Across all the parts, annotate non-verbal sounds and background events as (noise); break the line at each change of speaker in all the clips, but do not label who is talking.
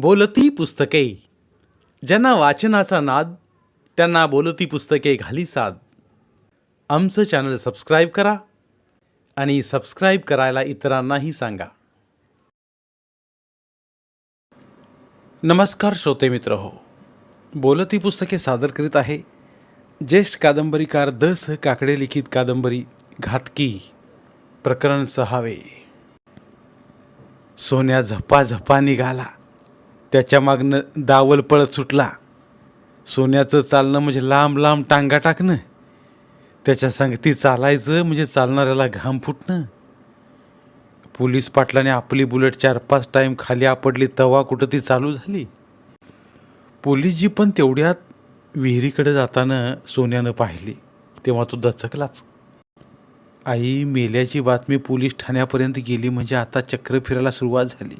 बोलती पुस्तके. ज्यांना वाचनाचा नाद त्यांना बोलती पुस्तके घाली साद. आमचं चॅनल सबस्क्राईब करा आणि सबस्क्राईब करायला इतरांनाही सांगा. नमस्कार श्रोते मित्र हो. बोलती पुस्तके सादर करीत आहे ज्येष्ठ कादंबरीकार द स काकडे लिखित कादंबरी घातकी प्रकरण सहावे. सोन्या झपा झपा निघाला. त्याच्या मागनं दावल पळत सुटला. सोन्याचं चालणं म्हणजे लांब लांब टांगा टाकणं. त्याच्या संगती चालायचं म्हणजे चालणाऱ्याला घाम फुटणं. पोलीस पाटलाने आपली बुलेट चार पाच टाईम खाली आपडली तवा कुठं ती चालू झाली? पोलीस जी पण तेवढ्यात विहिरीकडे जाताना सोन्यानं पाहिली. तेव्हा तो दचकलाच. आई मेल्याची बातमी पोलीस ठाण्यापर्यंत गेली म्हणजे आता चक्र फिरायला सुरुवात झाली.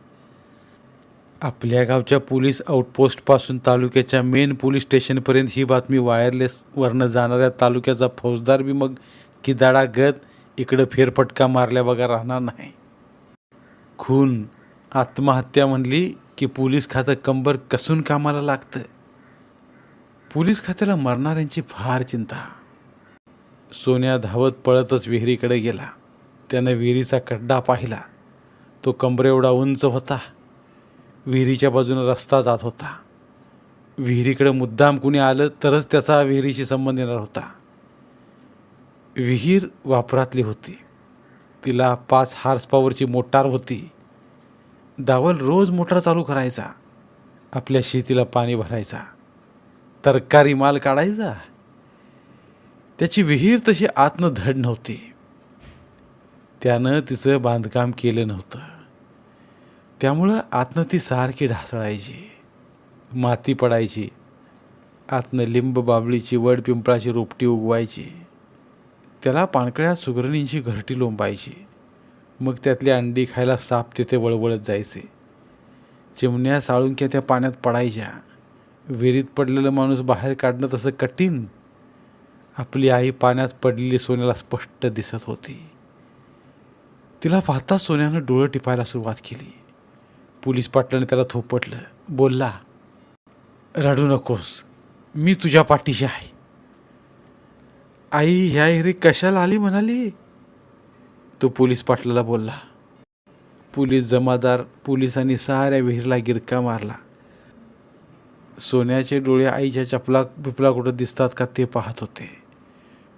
आपल्या गावच्या पोलीस आउटपोस्टपासून तालुक्याच्या मेन पोलीस स्टेशनपर्यंत ही बातमी वायरलेसवरनं जाणाऱ्या तालुक्याचा फौजदार बी मग किदाडा गत इकडं फेरफटका मारल्या बघा राहणार नाही. खून आत्महत्या म्हणली की पोलीस खातं कंबर कसून कामाला लागतं? पोलीस खात्याला मरणाऱ्यांची फार चिंता. सोन्या धावत पळतच विहिरीकडे गेला. त्यानं विहिरीचा खड्डा पाहिला. तो कंबरेवढा उंच होता. विहिरीच्या बाजूनं रस्ता जात होता. विहिरीकडे मुद्दाम कुणी आलं तरच त्याचा विहिरीशी संबंध येणार होता. विहीर वापरातली होती. तिला पाच हार्स पॉवरची मोटार होती. दावल रोज मोटार चालू करायचा. आपल्या शेतीला पाणी भरायचा. तरकारी माल काढायचा. त्याची विहीर तशी आतनं धड नव्हती. त्यानं तिचं बांधकाम केलं नव्हतं. त्यामुळं आतनं ती सारखी ढासळायची माती पडायची आतनं लिंब बाबळीची वड पिंपळाची रोपटी उगवायची त्याला पाणकळ्या सुगरणींची घरटी लोंबायची मग त्यातली अंडी खायला साप तिथे वळवळत जायचे. चिमण्या साळुंक्या त्या पाण्यात पडायच्या. विहिरीत पडलेलं माणूस बाहेर काढणं तसं कठीण. आपली आई पाण्यात पडलेली सोन्याला स्पष्ट दिसत होती. तिला पाहताच सोन्यानं डोळं टिपायला सुरुवात केली. पोलीस पाटलाने त्याला थोपटलं. बोलला रडू नकोस मी तुझ्या पाठीशी आहे. आई ह्या हिरी कशाला आली म्हणाली? तो पोलीस पाटलाला बोलला. पोलीस जमादार पोलिसांनी साऱ्या विहिरीला गिरका मारला. सोन्याचे डोळे आईच्या चपला बिपला कुठं दिसतात का ते पाहत होते.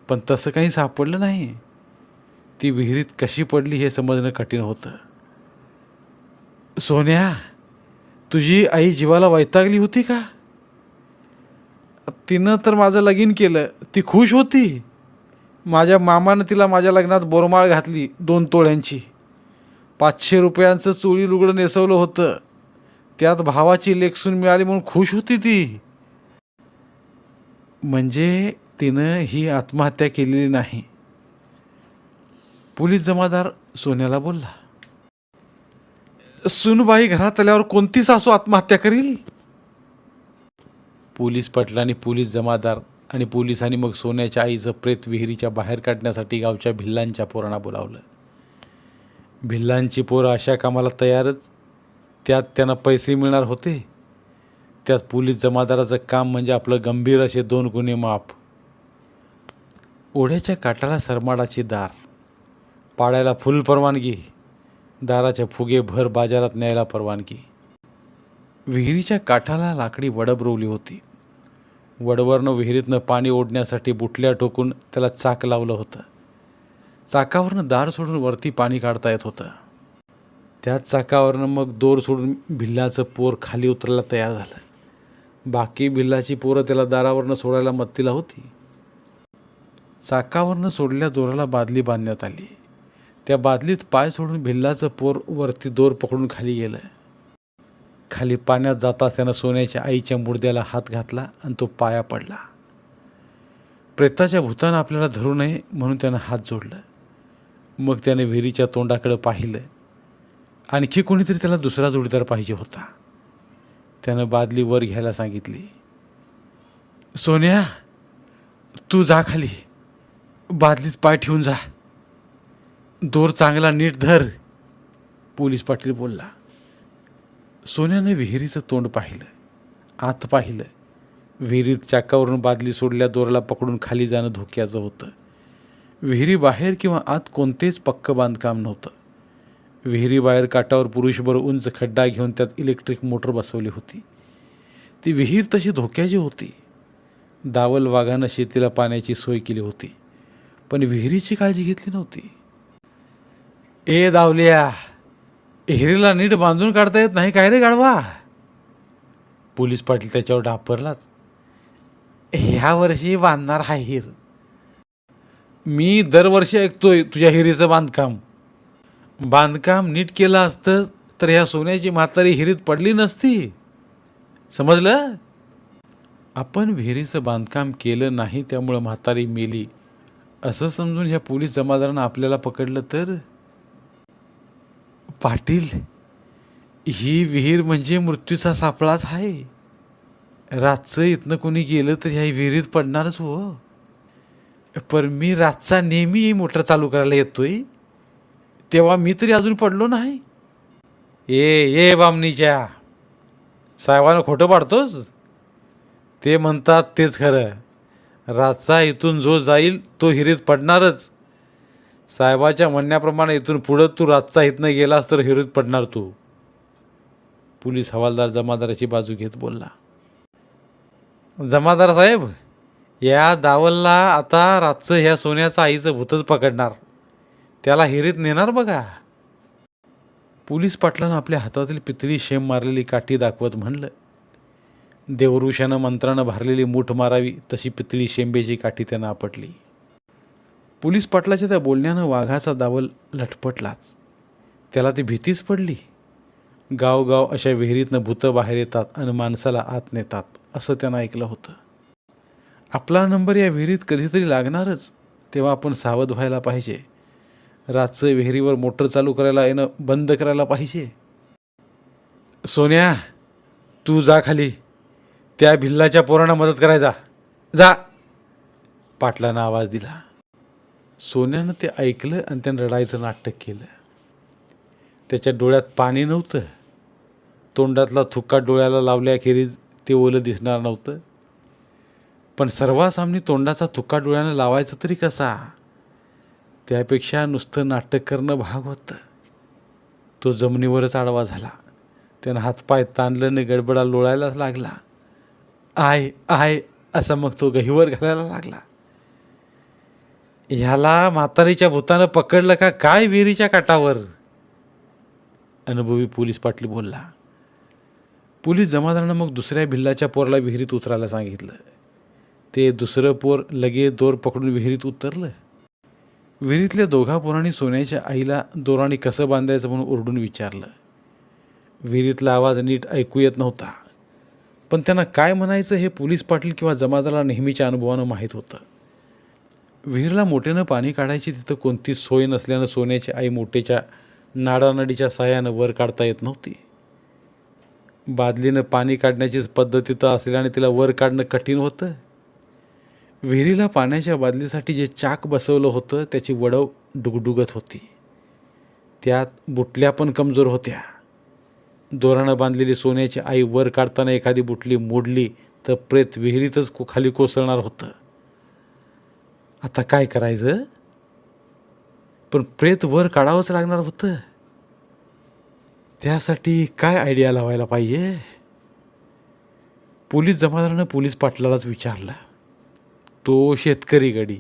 पण तसं काही सापडलं नाही. ती विहिरीत कशी पडली हे समजणं कठीण होतं. सोन्या तुझी आई जीवाला वैतागली होती का? तिनं तर माझं लगीन केलं. ती खुश होती. माझ्या मामानं तिला माझ्या लग्नात बोरमाळ घातली दोन तोळ्यांची. पाचशे रुपयांचं चोळी लुगडं नेसवलं होतं. त्यात भावाची लेखसून मिळाली म्हणून खुश होती ती. म्हणजे तिनं ही आत्महत्या केलेली नाही. पोलीस जमादार सोन्याला बोलला. सुनबाई घरात आल्यावर कोणती सासू आत्महत्या करील? पोलीस पाटलांनी पोलीस जमादार आणि पोलिसांनी मग सोन्याच्या आईचं प्रेत विहिरीच्या बाहेर काढण्यासाठी गावच्या भिल्लांच्या पोरांना बोलावलं. भिल्लांची पोरं अशा कामाला तयारच त्यात त्यांना पैसे मिळणार होते. त्यात पोलीस जमादाराचं काम म्हणजे आपलं गंभीर असे दोन गुन्हे माफ. ओढ्याच्या काठाला सरमाडाची दार पाडायला फुल परवानगी दाराचे फुगे भर बाजारात न्यायला परवानगी. विहिरीच्या काठाला लाकडी वडब रोवली होती. वडवरनं विहिरीतनं पाणी ओढण्यासाठी बुटल्या ठोकून त्याला चाक लावलं होतं. चाकावरनं दार सोडून वरती पाणी काढता येत होतं. त्याच चाकावरनं मग दोर सोडून भिल्लाचं पोर खाली उतरायला तयार झालं. बाकी भिल्लाची पोरं त्याला दारावरनं सोडायला मत्तीला होती. चाकावरनं सोडल्या दोराला बादली बांधण्यात आली. त्या बादलीत पाय सोडून भिल्लाचं पोर वरती दोर पकडून खाली गेलं खाली पाण्यात जाताच त्यानं सोन्याच्या आईच्या मुर्द्याला हात घातला आणि तो पाया पडला. प्रेताच्या भूतानं आपल्याला धरू नये म्हणून त्यानं हात जोडलं. मग त्याने विहिरीच्या तोंडाकडे पाहिलं. आणखी कोणीतरी त्याला दुसरा जोडीदार पाहिजे होता. त्यानं बादली वर घ्यायला सांगितली सोन्या तू जा खाली. बादलीत पाय ठेवून जा. दोर चांगला नीट धर. पोलीस पाटील बोलला सोन्याने विहिरीचं तोंड पाहिलं आत पाहिलं. विहिरीत चाकावरून बादली सोडल्या दोराला पकडून खाली जाणं धोक्याचं होतं. विहिरीबाहेर किंवा आत कोणतेच पक्क बांधकाम नव्हतं. विहिरीबाहेर काठावर पुरुषभर उंच खड्डा घेऊन त्यात इलेक्ट्रिक मोटर बसवली होती. ती विहीर तशी धोक्याची होती. दावल वाघानं शेतीला पाण्याची सोय केली होती पण विहिरीची काळजी घेतली नव्हती. ए दावल्या हिरीला नीट बांधून काढता येत नाही काय रे गाढवा? पोलीस पाटील त्याच्यावर डापरलाच. ह्या वर्षी बांधणार हा हिर. मी दरवर्षी ऐकतोय तुझ्या हिरीचं बांधकाम. बांधकाम नीट केलं असतं तर ह्या सोन्याची म्हातारी हिरीत पडली नसती. समजलं? आपण विहिरीचं बांधकाम केलं नाही त्यामुळं म्हातारी मेली. असं समजून ह्या पोलीस जमादारानं आपल्याला पकडलं तर? पाटील ही विहीर म्हणजे मृत्यूचा सापळाच आहे. रातचं इथनं कोणी गेलं तर ह्या विहिरीत पडणारच हो. पर मी रातचा नेहमी मोटर चालू करायला येतोय. तेव्हा मी तरी अजून पडलो नाही. ए ये बामणीच्या साहेबानं खोटं पाडतोस? ते म्हणतात तेच खरं. रातचा इथून जो जाईल तो हिरीत पडणारच. साहेबाच्या म्हणण्याप्रमाणे इथून पुढं तू रातचा इथनं गेलास तर हिरूत पडणार तू. पोलीस हवालदार जमादाराची बाजू घेत बोलला. जमादार साहेब या दावलला आता रातचं ह्या सोन्याचं आईचं भूतच पकडणार. त्याला हिरीत नेणार बघा. पोलीस पाटलानं आपल्या हातातील पितळी शेम मारलेली काठी दाखवत म्हणलं. देवऋषानं मंत्रानं भरलेली मूठ मारावी तशी पितळी शेंबेची काठी त्यानं आपटली. पोलीस पाटलाच्या त्या बोलण्यानं वाघाचा दावल लटपटलाच. त्याला ती भीतीच पडली. गावगाव अशा विहिरीतनं भूतं बाहेर येतात आणि माणसाला आत नेतात असं त्यानं ऐकलं होतं. आपला नंबर या विहिरीत कधीतरी लागणारच तेव्हा आपण सावध व्हायला पाहिजे. रातचं विहिरीवर मोटर चालू करायला येणं बंद करायला पाहिजे. सोन्या तू जा खाली. त्या भिल्लाच्या पोरांना मदत करायचा जा. पाटलानं आवाज दिला. सोन्यानं ते ऐकलं आणि त्यानं रडायचं नाटक केलं. त्याच्या डोळ्यात पाणी नव्हतं. तोंडातला थुक्का डोळ्याला लावल्याखेरीज ते ओलं दिसणार नव्हतं. पण सर्वांसामनी तोंडाचा थुक्का डोळ्यानं लावायचं तरी कसा? त्यापेक्षा नुसतं नाटक करणं भाग होतं. तो जमिनीवरच आडवा झाला. त्यानं हातपाय ताणलं आणि गडबडा लोळायलाच लागला. आय आय असा मग तो गहीवर घालायला लागला. ह्याला म्हातारीच्या भूतानं पकडलं का? काय विहिरीच्या काठावर? अनुभवी पोलीस पाटली बोलला पोलीस जमादारानं मग दुसऱ्या भिल्लाच्या पोराला विहिरीत उतरायला सांगितलं. ते दुसरं पोर लगेच दोर पकडून विहिरीत उतरलं. विहिरीतल्या दोघा पोरांनी सोन्याच्या आईला दोराने कसं बांधायचं म्हणून ओरडून विचारलं. विहिरीतला आवाज नीट ऐकू येत नव्हता. पण त्यांना काय म्हणायचं हे पोलीस पाटील किंवा जमादाराला नेहमीच्या अनुभवानं माहीत होतं. विहिरीला मोठ्यानं पाणी काढायची तिथं कोणतीच सोय नसल्यानं सोन्याची आई मोठेच्या नाडानडीच्या साह्यानं वर काढता येत नव्हती. बादलीनं पाणी काढण्याचीच पद्धत तिथं असल्याने तिला वर काढणं कठीण होतं. विहिरीला पाण्याच्या बादलीसाठी जे चाक बसवलं होतं त्याची वडव डुगडुगत होती. त्यात बुटल्या पण कमजोर होत्या. दोरानं बांधलेली सोन्याची आई वर काढताना एखादी बुटली मोडली तर प्रेत विहिरीतच को खाली कोसळणार होतं. आता काय करायचं? पण प्रेत वर काढावंच लागणार होतं. त्यासाठी काय आयडिया लावायला पाहिजे? पोलीस जमादारानं पोलीस पाटलालाच विचारलं. तो शेतकरी गडी.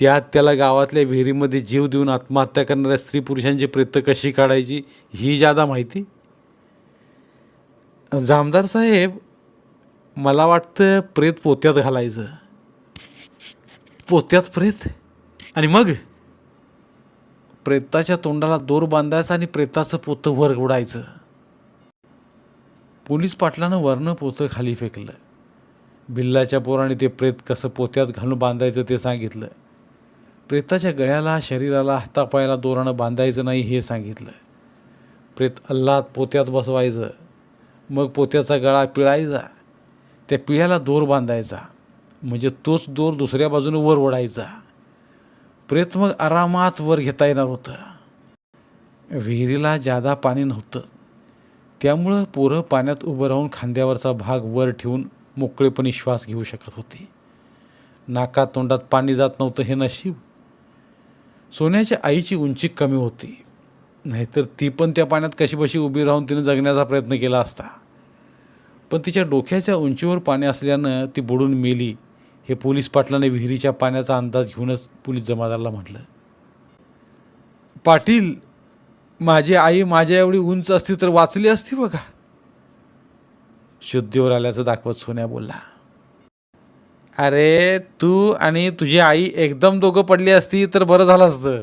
त्यात त्याला गावातल्या विहिरीमध्ये जीव देऊन आत्महत्या करणाऱ्या स्त्री पुरुषांची प्रेत कशी काढायची ही जादा माहिती? जामदार साहेब मला वाटतं प्रेत पोत्यात घालायचं. पोत्यात प्रेत. आणि मग? प्रेताच्या तोंडाला दोर बांधायचा आणि प्रेताचं पोतं वर उडायचं. पोलीस पाटलानं वरनं पोतं खाली फेकलं. बिल्लाच्या पोराने ते प्रेत कसं पोत्यात घालून बांधायचं ते सांगितलं. प्रेताच्या गळ्याला शरीराला हातापायाला दोरानं बांधायचं नाही हे सांगितलं. प्रेत अल्लात पोत्यात बसवायचं. मग पोत्याचा गळा पिळायचा. त्या पिळ्याला दोर बांधायचा. म्हणजे तोच दोर दुसऱ्या बाजूने वर ओढायचा. प्रेत मग आरामात वर घेता येणार होतं. विहिरीला जादा पाणी नव्हतं. त्यामुळं पोरं पाण्यात उभं राहून खांद्यावरचा भाग वर ठेवून मोकळेपणी श्वास घेऊ शकत होते. नाकात तोंडात पाणी जात नव्हतं हे नशीब. सोन्याच्या आईची उंची कमी होती. नाहीतर ती पण त्या पाण्यात कशीबशी उभी राहून तिने जगण्याचा प्रयत्न केला असता. पण तिच्या डोक्याच्या उंचीवर पाणी असल्यानं ती बुडून मेली. हे पोलीस पाटलाने विहिरीच्या पाण्याचा अंदाज घेऊनच पोलीस जमादारला म्हटलं. पाटील माझी आई माझ्या एवढी उंच असती तर वाचली असती बघा. शुद्धीवर आल्याचं दाखवत सोन्या बोलला. अरे तू आणि तुझी आई एकदम दोघं पडली असती तर बरं झालं असतं.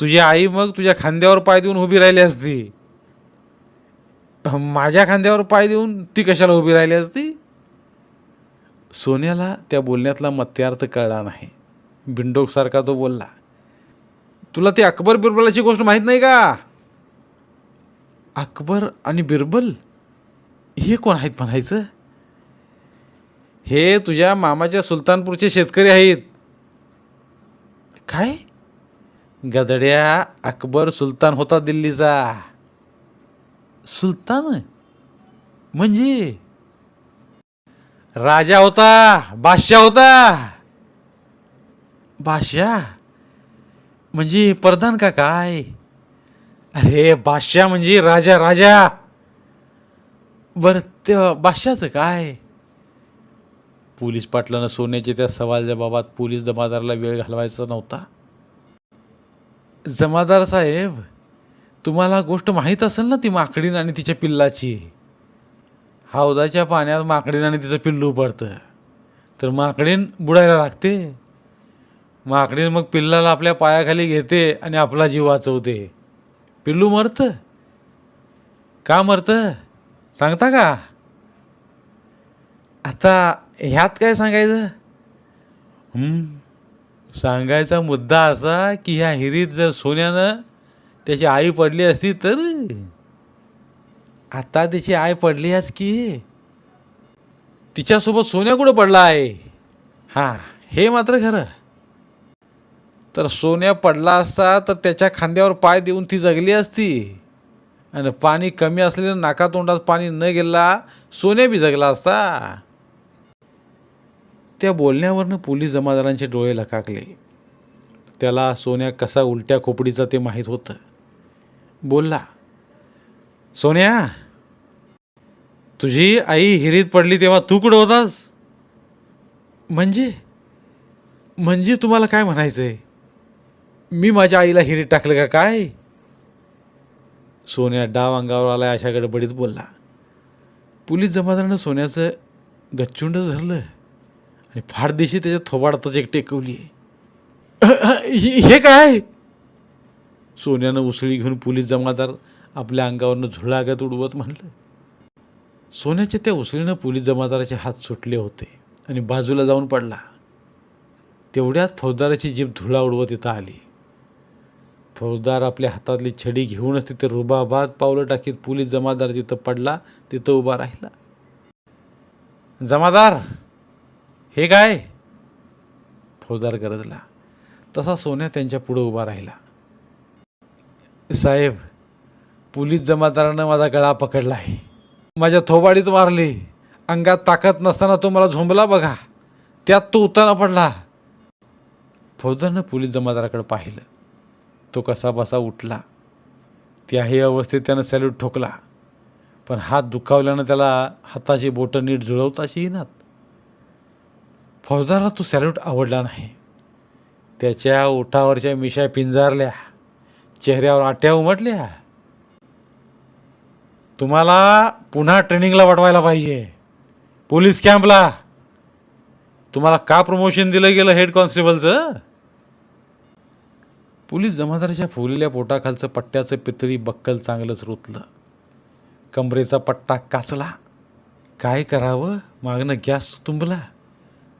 तुझी आई मग तुझ्या खांद्यावर पाय देऊन उभी राहिली असती. माझ्या खांद्यावर पाय देऊन ती कशाला उभी राहिली असती? सोन्याला त्या बोलण्यातला मत्यार्थ कळला नाही. बिंडोकसारखा तो बोलला तुला ती अकबर बिरबलाची गोष्ट माहीत नाही का? अकबर आणि बिरबल? हे कोण आहेत म्हणायचं? हे तुझ्या मामाच्या सुलतानपूरचे शेतकरी आहेत. काय? गदड्या अकबर सुलतान होता दिल्लीचा. सुलतान? म्हणजे? राजा होता बादशाह होता. बादशाह? म्हणजे प्रधान का काय? अरे बादशाह म्हणजे राजा राजा. बरं त्या बादशाचं काय? पोलीस पाटलानं सोन्याच्या त्या सवाल जबाबात पोलीस जमादाराला वेळ घालवायचा नव्हता. जमादार साहेब तुम्हाला गोष्ट माहीत असेल ना ती माकडीन आणि तिच्या पिल्लाची? हौदाच्या पाण्यात माकडीन आणि तिचं पिल्लू पडतं तर माकडीन बुडायला लागते. माकडीन मग पिल्लाला आपल्या पायाखाली घेते आणि आपला जीव वाचवते. पिल्लू मरतं. का मरतं? सांगता का? आता ह्यात काय सांगायचं? सांगायचा मुद्दा असा की ह्या हिरीत जर सोन्यानं त्याची आई पडली असती तर? आता तिची आई पडली आज की? तिच्यासोबत सोन्या कुठं पडला आहे? हां हे मात्र खरं. तर सोन्या पडला असता तर त्याच्या खांद्यावर पाय देऊन ती जगली असती. आणि पाणी कमी असलेलं नाकातोंडात पाणी न गेला सोन्या बी जगला असता. त्या बोलण्यावरनं पोलीस जमादारांचे डोळे लकाकले. त्याला सोन्या कसा उलट्या खोपडीचा ते माहीत होतं. बोलला सोन्या तुझी आई हिरीत पडली तेव्हा तू कुठं होतास? म्हणजे म्हणजे तुम्हाला काय म्हणायचं आहे मी माझ्या आईला हिरीत टाकलं का काय? सोन्या डाव अंगावर आला अशा गडबडीत बोलला. पोलीस जमादारानं सोन्याचं गच्चुंड धरलं आणि फार दिशी त्याच्या थोबाडातच एक टेकवली (clears throat) हे काय? सोन्यानं उसळी घेऊन पोलीस जमादार आपल्या अंगावरनं झुळागत उडवत म्हणलं. सोन्याच्या त्या उसळीनं पोलीस जमादाराचे हात सुटले होते आणि बाजूला जाऊन पडला. तेवढ्यात फौजदाराची जीभ धुळा उडवत इथं आली. फौजदार आपल्या हातातली छडी घेऊनच तिथे रुबाबाद पावलं टाकीत पोलीस जमादार तिथं पडला तिथं उभा राहिला. जमादार हे काय? फौजदार गरजला. तसा सोन्या त्यांच्या पुढं उभा राहिला. साहेब पोलीस जमादारानं माझा गळा पकडला आहे माझ्या थोबाडीत मारली. अंगात ताकद नसताना तो मला झोंबला बघा. त्यात तो उताना पडला. फौजदारनं पोलीस जमादाराकडे पाहिलं. तो कसा बसा उठला. त्याही अवस्थेत त्यानं सॅल्यूट ठोकला. पण हात दुखावल्यानं त्याला हाताची बोटं नीट जुळवताशी येणार फौजदाराला तो सॅल्यूट आवडला नाही. त्याच्या ओठावरच्या मिशा पिंजारल्या. चेहऱ्यावर आट्या उमटल्या. तुम्हाला पुन्हा ट्रेनिंगला वाटवायला पाहिजे. पोलीस कॅम्पला. तुम्हाला का प्रमोशन दिलं गेलं हेड कॉन्स्टेबलचं पोलीस जमादाराच्या फुगलेल्या पोटाखालचं पट्ट्याचं पितळी बक्कल चांगलंच रुतलं. कमरेचा पट्टा काचला. काय करावं? मागणं गॅस तुंबला.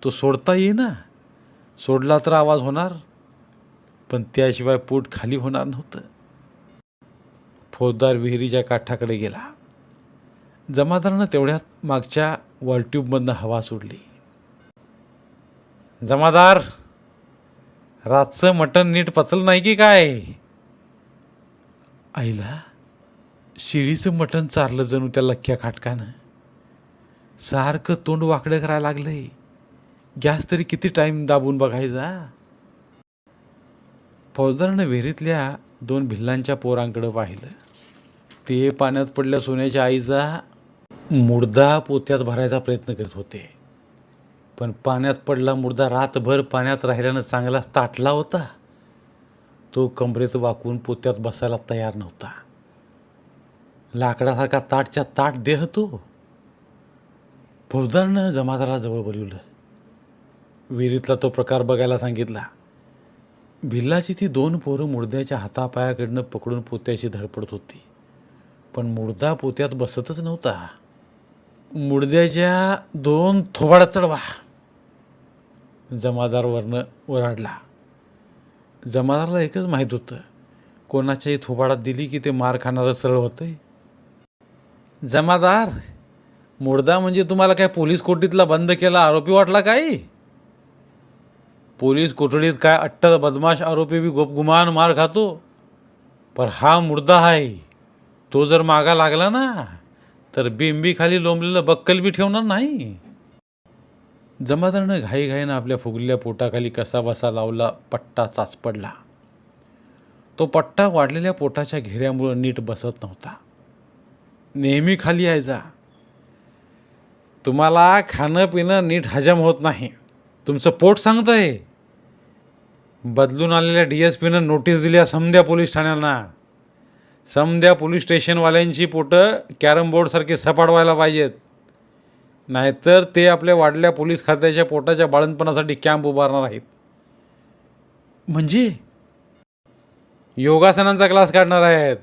तो सोडता येईना. सोडला तर आवाज होणार. पण त्याशिवाय पोट खाली होणार नव्हतं. फौजदार विहिरीच्या काठाकडे गेला. जमादारानं तेवढ्यात मागच्या वॉलट्यूबमधनं हवा सोडली. जमादार रातचं मटण नीट पचलं नाही की काय? आईला शिळीचं मटण चारलं जणू त्या लख्या खाटकानं. सारखं तोंड वाकडं करायला लागलंय. गॅस तरी किती टाईम दाबून बघायचा? फौजदारानं विहिरीतल्या दोन भिल्लांच्या पोरांकडं पाहिलं. ते पाण्यात पडल्या सोन्याच्या आईचा मुर्दा पोत्यात भरायचा प्रयत्न करत होते. पण पाण्यात पडला मुर्दा रातभर पाण्यात राहिल्यानं चांगलाच ताटला होता. तो कमरेत वाकून पोत्यात बसायला तयार नव्हता. लाकडासारखा ताटच्या ताट देह तो. फौजदारनं जमादाराला जवळ बोलवलं. विहिरीतला तो प्रकार बघायला सांगितला. भिल्लाची ती दोन पोरं मुर्द्याच्या हातापायाकडनं पकडून पोत्याशी धडपडत होती. पण मुर्दा पोत्यात बसतच नव्हता. मुडद्याच्या दोन थोबाडा चढवा. जमादार वरनं ओरडला. जमादारला एकच माहीत होतं कोणाच्याही थोबाडात दिली की ते मार खाणारं सरळ होतंय. जमादार मुर्दा म्हणजे तुम्हाला काय पोलीस कोठडीतला बंद केला आरोपी वाटला काय पोलीस कोठडीत काय अट्टर बदमाश आरोपी बी गोपगुमान मार खातो. पर हा मुर्दा आहे तो जर मागा लागला ना तर बिंबीखाली लोंबलेलं बक्कल बी ठेवणार नाही. जमादारनं घाईघाईनं आपल्या फुगलेल्या पोटाखाली कसा बसा लावला पट्टा चाचपडला. तो पट्टा वाढलेल्या पोटाच्या घेऱ्यामुळं नीट बसत नव्हता. नेहमी खाली यायचा. तुम्हाला खाणं पिणं नीट हजम होत नाही. तुमचं पोट सांगतंय. बदलून आलेल्या डी एस पीनं नोटीस दिल्या समद्या पोलीस ठाण्यांना समद्या पोलीस स्टेशनवाल्यांची पोटं कॅरम बोर्डसारखे सपाट व्हायला पाहिजेत. नाहीतर ते आपल्या वाढल्या पोलीस खात्याच्या पोटाच्या बाळणपणासाठी कॅम्प उभारणार आहेत. म्हणजे? योगासनांचा क्लास काढणार आहेत.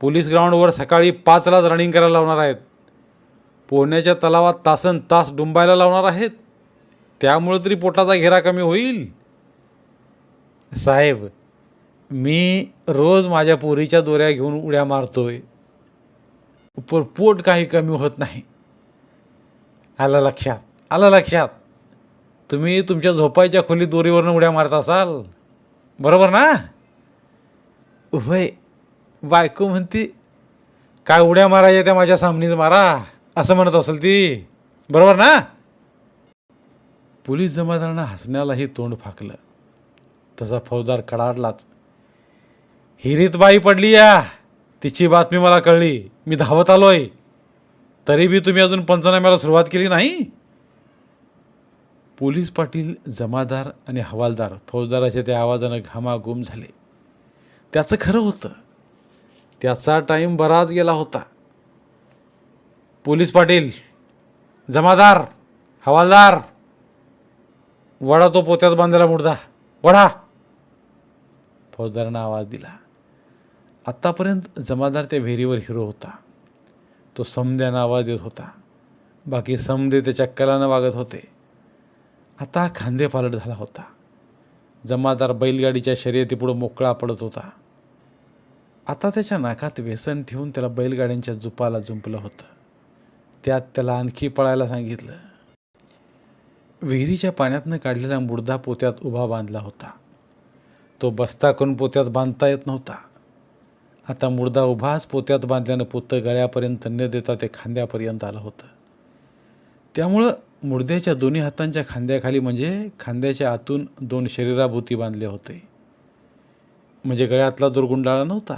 पोलीस ग्राउंडवर सकाळी पाचलाच रनिंग करायला लावणार आहेत. पोहण्याच्या तलावात तासन तास डुंबायला लावणार आहेत. त्यामुळे तरी पोटाचा घेरा कमी होईल. साहेब मी रोज माझ्या पोरीच्या दोऱ्या घेऊन उड्या मारतोय. पण पोट काही कमी होत नाही. आलं लक्षात आलं लक्षात. तुम्ही तुमच्या झोपायच्या खोलीत दोरीवरनं उड्या मारत असाल. बरोबर ना? उभय बायको म्हणते काय उड्या मारायच्या त्या माझ्या सामनीच मारा असं म्हणत असेल ती. बरोबर ना? पोलीस जमादारानं हसण्यालाही तोंड फाकलं. तसा फौजदार कडाडलाच. हिरीत बाई पडली या. तिची बातमी मला कळली. मी धावत आलोय. तरी बी तुम्ही अजून पंचनाम्याला सुरुवात केली नाही? पोलीस पाटील जमादार आणि हवालदार फौजदाराच्या त्या आवाजानं घामाघूम झाले. त्याचं खरं होतं. त्याचा टाईम बराच गेला होता. पोलीस पाटील जमादार हवालदार वडा तो पोत्यात बांधलेला मुडदा. वडा! फौजदारानं आवाज दिला. आत्तापर्यंत जमादार त्या विहिरीवर हिरो होता. तो समद्यानं आवाज देत होता. बाकी समदे त्याच्या कलानं वागत होते. आता खांदे पालट झाला होता. जमादार बैलगाडीच्या शर्यतीपुढं मोकळा पडत होता. आता त्याच्या नाकात व्यसन ठेवून त्याला बैलगाड्यांच्या जुपाला जुंपलं होतं. त्यात त्याला आणखी पळायला सांगितलं. विहिरीच्या पाण्यातनं काढलेला मुर्दा पोत्यात उभा बांधला होता. तो बस्ता करून पोत्यात बांधता येत नव्हता. आता मुर्दा उभाच पोत्यात बांधल्यानं पोतं गळ्यापर्यंत न देता ते खांद्यापर्यंत आलं होतं. त्यामुळं मुर्द्याच्या दोन्ही हातांच्या खांद्याखाली म्हणजे खांद्याच्या आतून दोन शरीराभूती बांधले होते. म्हणजे गळ्यातला दोर गुंडाळा नव्हता.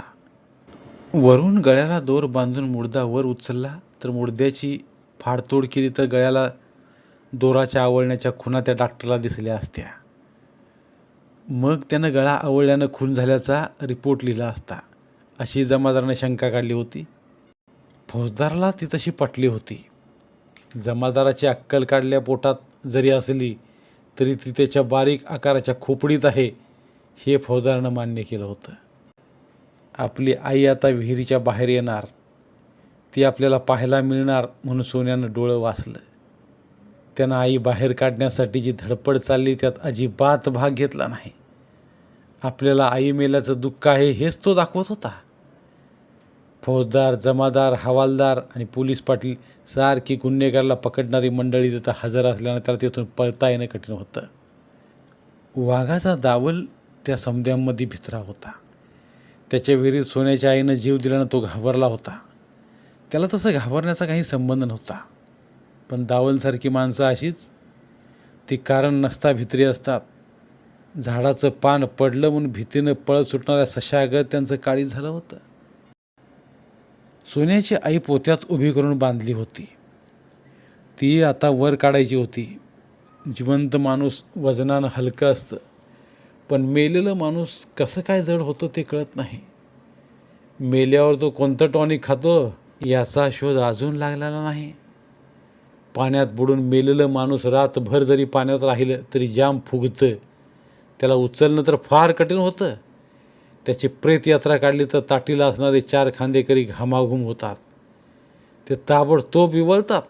वरून गळ्याला दोर बांधून मुर्दा वर उचलला तर मुर्द्याची फाडतोड केली तर गळ्याला दोराच्या आवळण्याच्या खुना त्या डॉक्टरला दिसल्या असत्या. मग त्यानं गळा आवळल्यानं खून झाल्याचा रिपोर्ट लिहिला असता. अशी जमादाराने शंका काढली होती. फौजदाराला ती तशी पटली होती. जमादाराची अक्कल काढल्या पोटात जरी असली तरी ती त्याच्या बारीक आकाराच्या खोपडीत आहे हे फौजदारानं मान्य केलं होतं. आपली आई आता विहिरीच्या बाहेर येणार. ती आपल्याला पाहायला मिळणार म्हणून सोन्यानं डोळं वाचलं. त्यानं आई बाहेर काढण्यासाठी जी धडपड चालली त्यात अजिबात भाग घेतला नाही. आपल्याला आई मेल्याचं दुःख आहे हेच तो दाखवत होता. फौजदार जमादार हवालदार आणि पोलीस पाटील सारखी गुन्हेगारला पकडणारी मंडळी तिथं हजर असल्यानं त्याला तिथून पळता येणं कठीण होतं. वाघाचा दावल त्या समद्यांमध्ये भिचरा होता. त्याच्या विहिरीत सोन्याच्या आईनं जीव दिल्यानं तो घाबरला होता. त्याला तसं घाबरण्याचा काही संबंध नव्हता. पण दावलसारखी माणसं अशीच ती कारण नसता भित्री असतात. झाडाचं पान पडलं म्हणून भीतीनं पळत सुटणाऱ्या सशागत त्यांचं काळी झालं होतं. सोन्याची आई पोत्यात उभी करून बांधली होती. ती आता वर काढायची होती. जिवंत माणूस वजनानं हलकं असतं. पण मेलेलं माणूस कसं काय जड होतं ते कळत नाही. मेल्यावर तो कोणतं टॉनिक खातो याचा शोध अजून लागलेला नाही. पाण्यात बुडून मेलेलं माणूस रातभर जरी पाण्यात राहिलं तरी जाम फुगतं. त्याला उचलणं तर फार कठीण होतं. त्याची प्रेतयात्रा काढली तर ताटीला असणारे चार खांदेकरी घामाघूम होतात. ते ताबडतोब विवलतात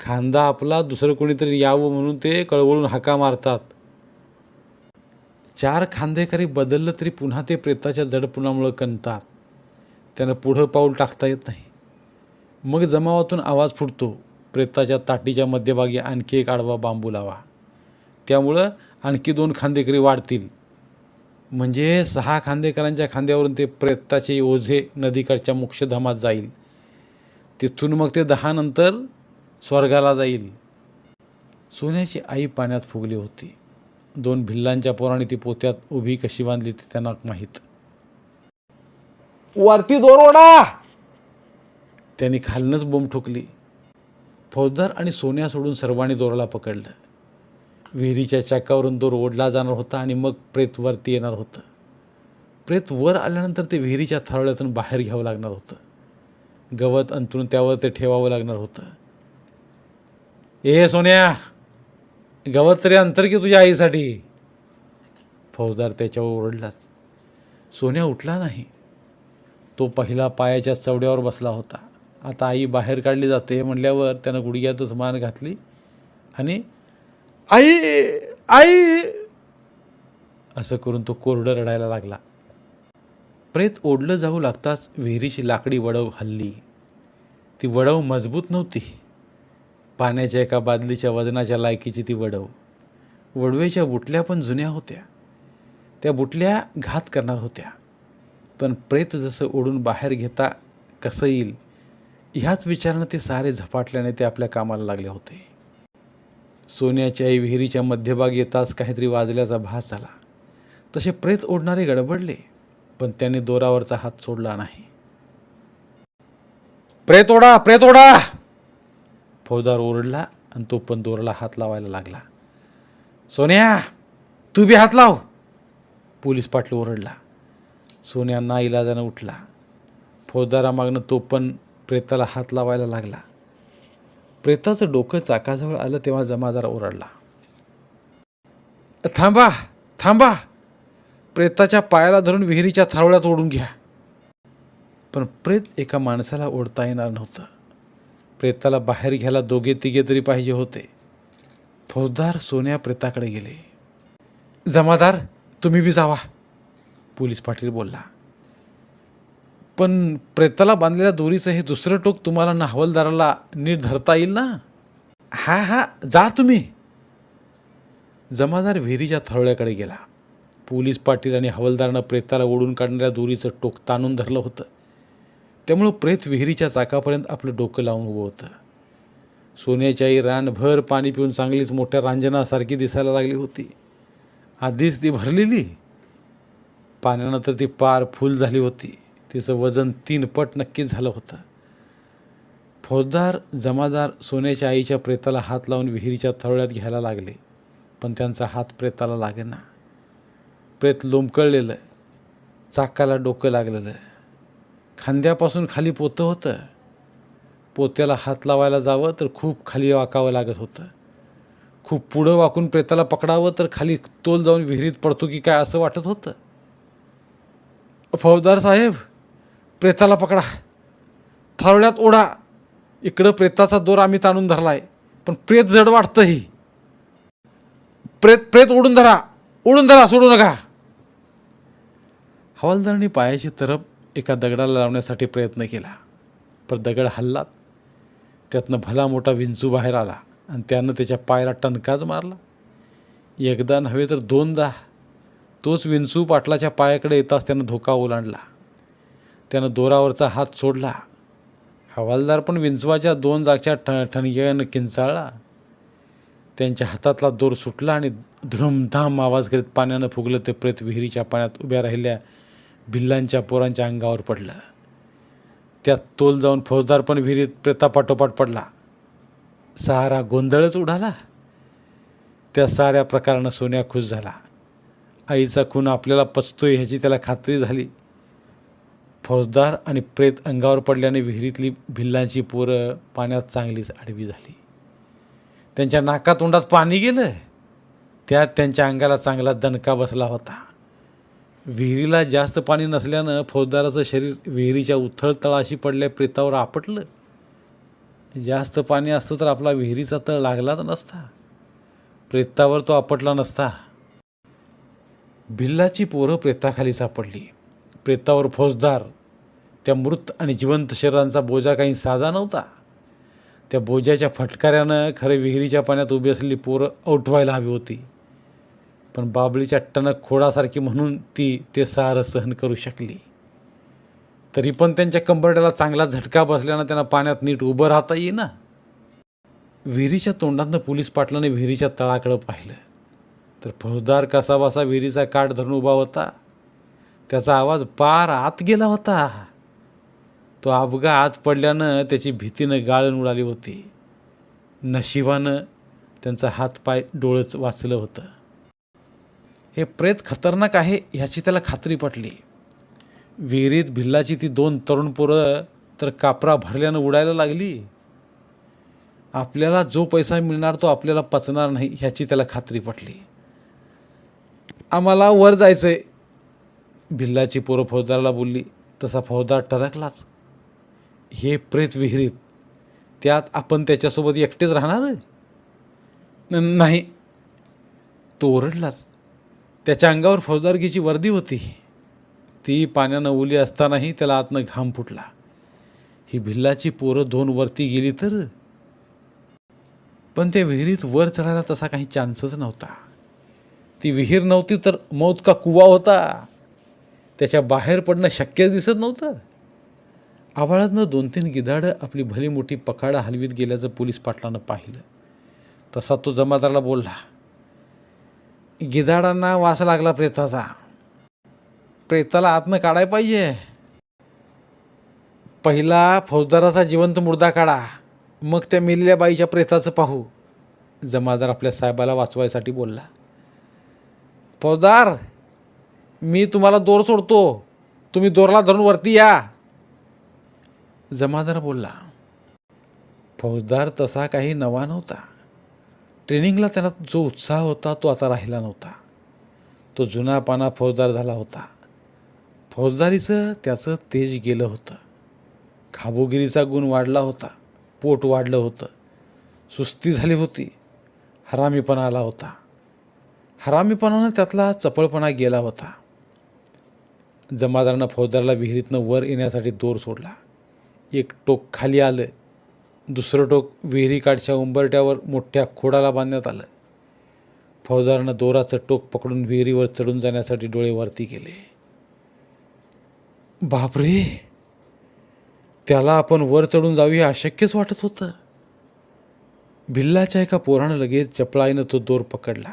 खांदा आपला दुसरं कोणीतरी यावं म्हणून ते कळवळून हाका मारतात. चार खांदेकरी बदललं तरी पुन्हा ते प्रेताच्या जडपणामुळं कणतात त्यानं पुढं पाऊल टाकता येत नाही. मग जमावातून आवाज फुटतो. प्रेताच्या ताटीच्या मध्यभागी आणखी एक आडवा बांबू लावा. त्यामुळं आणखी दोन खांदेकरी वाढतील. म्हणजे सहा खांदेकरांच्या खांद्यावरून ते प्रेताचे ओझे नदीकडच्या मोक्षधामात जाईल. तिथून मग ते दहा नंतर स्वर्गाला जाईल. सोन्याची आई पाण्यात फुगली होती. दोन भिल्लांच्या पोराने ती पोत्यात उभी कशी बांधली ती त्यांना माहीत. वरती दोरोडा त्यांनी खालनंच बोंब ठोकली. फौजदार आणि सोन्या सोडून सर्वांनी दोराला पकडलं. विहिरीच्या चाकावरून दोर ओढला जाणार होता आणि मग प्रेत वरती येणार होतं. प्रेत वर आल्यानंतर ते विहिरीच्या थारोळ्यातून बाहेर घ्यावं लागणार होतं. गवत अंतरून त्यावर ते ठेवावं लागणार होतं. ए सोन्या! गवत तरी अंतर की तुझ्या आईसाठी. फौजदार त्याच्यावर ओरडलाच. सोन्या उठला नाही. तो पहिला पायाच्या चवड्यावर बसला होता. आता आई बाहेर काढली जाते म्हणल्यावर त्यानं गुडघ्यातच मान घातली आणि आई आई. असं करून तो कोरडं रडायला लागला. प्रेत ओढलं जाऊ लागताच विहिरीची लाकडी वडव हल्ली. ती वडव मजबूत नव्हती. पाण्याच्या एका बादलीच्या वजनाच्या लायकीची ती वडव. वडवेच्या बुटल्या पण जुन्या होत्या. त्या बुटल्या घात करणार होत्या. पण प्रेत जसं ओढून बाहेर घेता कसं येईल ह्याच विचारानं ते सारे झपाटल्याने ते आपल्या कामाला लागले होते. सोन्याच्या आई विहिरीच्या मध्यभागी येताच काहीतरी वाजल्याचा भास झाला. तसे प्रेत ओढणारे गडबडले पण त्याने दोरावरचा हात सोडला नाही. प्रेत ओढा प्रेत ओढा! फौजदार ओरडला आणि तो पण दोराला हात लावायला लागला. सोन्या तू बी हात लाव! पोलीस पाटील ओरडला. सोन्या ना इलाजानं उठला. फौजदारामागनं तो पण प्रेताला हात लावायला लागला. प्रेताचं डोकं चाकाजवळ आलं तेव्हा जमादार ओरडला. थांबा थांबा. प्रेताच्या पायाला धरून विहिरीच्या थारोळ्यात ओढून घ्या. पण प्रेत एका माणसाला ओढता येणार नव्हतं. प्रेताला बाहेर घ्यायला दोघे तिघे तरी पाहिजे होते. फौजदार सोन्या प्रेताकडे गेले. जमादार तुम्ही बी जावा पोलीस पाटील बोलला. पण प्रेताला बांधलेल्या दोरीचं हे दुसरं टोक तुम्हाला ना हवालदाराला नीट धरता येईल ना? हा हा जा तुम्ही. जमादार विहिरीच्या थरोळ्याकडे गेला. पोलीस पाटील आणि हवालदारानं प्रेताला ओढून काढणाऱ्या दोरीचं टोक ताणून धरलं होतं. त्यामुळं प्रेत विहिरीच्या चाकापर्यंत आपलं डोकं लावून उभं होतं. सोन्याची आई रानभर पाणी पिऊन चांगलीच मोठ्या रांजनासारखी दिसायला लागली होती. आधीच ती भरलेली. पाण्यानं तर ती पार फुल झाली होती. तिचं वजन तीन पट नक्कीच झालं होतं. फौजदार जमादार सोन्याच्या आईच्या प्रेताला हात लावून विहिरीच्या थरोळ्यात घ्यायला लागले पण त्यांचा हात प्रेताला लागेना. प्रेत लोंबकळलेलं चाकाला डोकं लागलेलं. खांद्यापासून खाली पोतं होतं. पोत्याला हात लावायला जावं तर खूप खाली वाकावं लागत होतं. खूप पुढं वाकून प्रेताला पकडावं तर खाली तोल जाऊन विहिरीत पडतो की काय असं वाटत होतं? फौजदार साहेब प्रेताला पकडा. थारोळ्यात ओढा. इकडं प्रेताचा दोर आम्ही ताणून धरला आहे पण प्रेत जड वाटतंही. प्रेत प्रेत ओढून धरा. ओढून धरा सोडू नका. हवालदारांनी पायाची तरफ एका दगडाला लावण्यासाठी प्रयत्न केला. पण दगड हल्लात. त्यातनं भला मोठा विंचू बाहेर आला आणि त्यानं त्याच्या पायाला टणकाच मारला. एकदा नव्हे तर दोनदा तोच विंचू पाटलाच्या पायाकडे येताच त्यानं धोका ओलांडला. त्यानं दोरावरचा हात सोडला. हवालदार पण विंचवाच्या दोन जागच्या ठ ठणग्यानं किंचाळला. त्यांच्या हातातला दोर सुटला आणि धुमधाम आवाज करीत पाण्यानं फुगलं ते प्रेत विहिरीच्या पाण्यात उभ्या राहिल्या भिल्लांच्या पोरांच्या अंगावर पडलं. त्यात तोल जाऊन फौजदार पण विहिरीत प्रेतापाठोपाठ पडला. सारा गोंधळच उडाला. त्या साऱ्या प्रकारानं सोन्या खुश झाला. आईचा खून आपल्याला पचतोय ह्याची त्याला खात्री झाली. फौजदार आणि प्रेत अंगावर पडल्याने विहिरीतली भिल्लांची पोरं पाण्यात चांगलीच आडवी झाली. त्यांच्या नाकातोंडात पाणी गेलं. त्यात त्यांच्या अंगाला चांगला दणका बसला होता. विहिरीला जास्त पाणी नसल्यानं फौजदाराचं शरीर विहिरीच्या उथळ तळाशी पडल्या प्रेतावर आपटलं. जास्त पाणी असतं तर आपला विहिरीचा तळ लागलाच नसता. प्रेतावर तो आपटला नसता. भिल्लाची पोरं प्रेताखाली सापडली. प्रेतावर फौजदार त्या मृत आणि जिवंत शरीरांचा बोजा काही साधा नव्हता. त्या बोजाच्या फटकाऱ्यानं खरे विहिरीच्या पाण्यात उभी असलेली पोरं औटवायला हवी होती. पण बाबळीच्या टणक खोडासारखी म्हणून ती ते सारं सहन करू शकली. तरी पण त्यांच्या कंबरड्याला चांगला झटका बसल्यानं त्यांना पाण्यात नीट उभं राहता येईना. विहिरीच्या तोंडातनं पोलीस पाटलाने विहिरीच्या तळाकडं पाहिलं. तर फौजदार कसाबसा विहिरीचा काठ धरून उभा होता. त्याचा आवाज पार आत गेला होता. तो अबगा आत पडल्यानं त्याची भीतीनं गाळण उडाली होती. नशिबानं त्यांचा हातपाय डोळंच वाचलं होतं. हे प्रेत खतरनाक आहे ह्याची त्याला खात्री पटली. विहिरीत भिल्लाची ती दोन तरुण पोरं तर कापरा भरल्यानं उडायला लागली. आपल्याला जो पैसा मिळणार तो आपल्याला पचणार नाही ह्याची त्याला खात्री पटली. आम्हाला वर जायचं आहे भिल्लाची पोरं फौजदाराला बोलली तसा फौजदार टरकलाच. हे प्रेत विहिरीत. त्यात आपण त्याच्यासोबत एकटेच राहणार न- नाही. तो ओरडलाच. त्याच्या अंगावर फौजदारकीची वर्दी होती. ती पाण्यानं ओली असतानाही त्याला आतनं घाम फुटला. ही भिल्लाची पोरं दोन वरती गेली तर? पण त्या विहिरीत वर चढायला तसा काही चान्सच नव्हता. ती विहीर नव्हती तर मौत का कुवा होता? त्याच्या बाहेर पडणं शक्यच दिसत नव्हतं. आवाळातनं दोन तीन गिधाडं आपली भली मोठी पकाडं हलवीत गेल्याचं पोलीस पाटलानं पाहिलं. तसा तो जमादाराला बोलला गिधाडांना वास लागला प्रेताचा. प्रेताला आतनं काढाय पाहिजे. पहिला फौजदाराचा जिवंत मुर्दा काढा. मग त्या मेलेल्या बाईच्या प्रेताचं पाहू. जमादार आपल्या साहेबाला वाचवायसाठी बोलला फौजदार मी तुम्हाला दोर सोडतो. तुम्ही दोरला धरून वरती या. जमादार बोलला. फौजदार तसा काही नवा नव्हता. ट्रेनिंगला त्याला जो उत्साह होता तो आता राहिला नव्हता. तो जुना पाना फौजदार झाला होता. फौजदारीचं त्याचं तेज गेलं होतं. खाबोगिरीचा गुण वाढला होता. पोट वाढलं होतं. सुस्ती झाली होती. हरामीपणा आला होता. हरामीपणानं त्यातला चपळपणा गेला होता. जमादारानं फौजदाराला विहिरीतनं वर येण्यासाठी दोर सोडला. एक टोक खाली आलं. दुसरं टोक विहिरीकाठच्या उंबरट्यावर मोठ्या खोडाला बांधण्यात आलं. फौजदारानं दोराचं टोक पकडून विहिरीवर चढून जाण्यासाठी डोळे वरती केले. बापरे! त्याला आपण वर चढून जाऊया अशक्यच वाटत होतं. भिल्लाच्या एका पोरानं लगेच चपळाईनं तो दोर पकडला.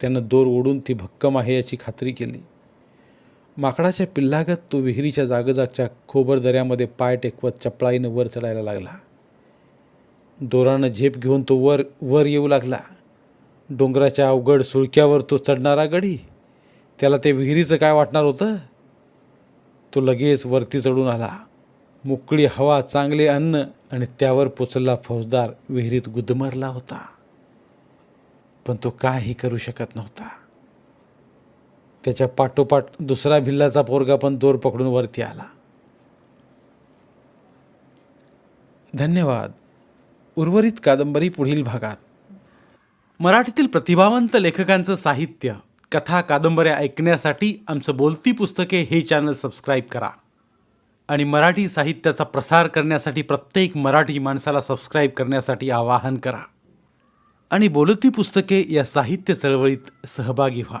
त्यानं दोर ओढून ती भक्कम आहे याची खात्री केली. माकडाच्या पिल्लागत तो विहिरीच्या जागोजागच्या खोबर दऱ्यामध्ये पाय टेकवत चपळाईनं वर चढायला लागला. दोरानं झेप घेऊन तो वर वर येऊ लागला. डोंगराच्या अवघड सुळक्यावर तो चढणारा गडी. त्याला ते विहिरीचं काय वाटणार होतं? तो लगेच वरती चढून आला. मोकळी हवा चांगले अन्न आणि त्यावर पोचलेला फौजदार विहिरीत गुदमरला होता. पण तो काही करू शकत नव्हता. त्याच्या पाठोपाठ दुसरा भिल्लाचा पोरगा पण दोर पकडून वरती आला. धन्यवाद. उर्वरित कादंबरी पुढील भागात.
मराठीतील प्रतिभावंत लेखकांचं साहित्य कथा कादंबऱ्या ऐकण्यासाठी आमचं बोलती पुस्तके हे चॅनल सबस्क्राईब करा. आणि मराठी साहित्याचा प्रसार करण्यासाठी प्रत्येक मराठी माणसाला सबस्क्राईब करण्यासाठी आवाहन करा. आणि बोलती पुस्तके या साहित्य चळवळीत सहभागी व्हा.